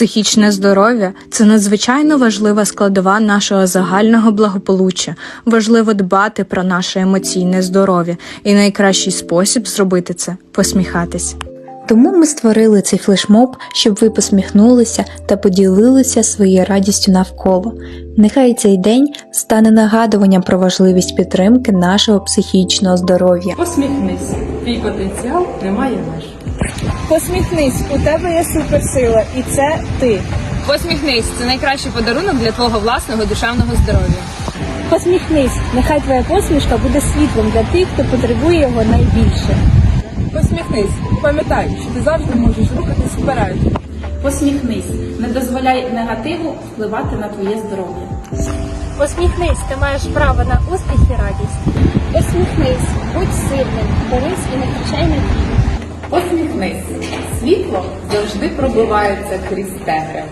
Психічне здоров'я це надзвичайно важлива складова нашого загального благополуччя. Важливо дбати про наше емоційне здоров'я, і найкращий спосіб зробити це посміхатись. Тому ми створили цей флешмоб, щоб ви посміхнулися та поділилися своєю радістю навколо. Нехай цей день стане нагадуванням про важливість підтримки нашого психічного здоров'я. Посміхнись, твій потенціал тримає меж. Посміхнись, у тебе є суперсила, і це ти. Посміхнись, це найкращий подарунок для твого власного душевного здоров'я. Посміхнись, нехай твоя посмішка буде світлом для тих, хто потребує його найбільше. Посміхнись, пам'ятай, що ти завжди можеш рухатись вперед. Посміхнись, не дозволяй негативу впливати на твоє здоров'я. Посміхнись, ти маєш право на успіх і радість. Посміхнись, будь сильним, борись і не втрачай надії. Посміхнись. Світло завжди пробивається крізь темряву.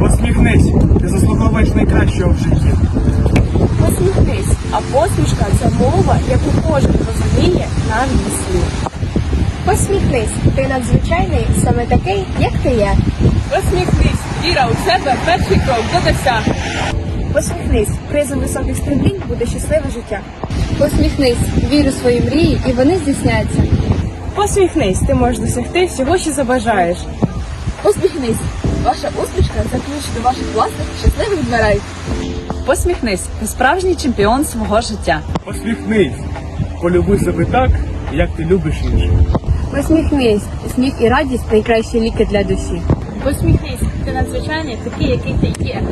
Посміхнись, ти заслуговуєш найкращого в житті. Посміхнись, а посмішка це мова, яку кожен розуміє на слів. Посміхнись, ти надзвичайний, саме такий, як ти є. Посміхнись, віра у себе перший крок до досягнення. Посміхнись, призом високих стремлінь буде щасливе життя. Посміхнись, вір у свої мрії, і вони здійсняться. Посміхнись, ти можеш досягти всього, що забажаєш. Посміхнись, ваша усмішка це ключ до ваших власних щасливих дверей. Посміхнись, ти справжній чемпіон свого життя. Посміхнись, полюби себе так, як ти любиш інших. Посміхнись, сміх і радість найкращі ліки для душі. Посміхнись, ти надзвичайний такий, який ти є.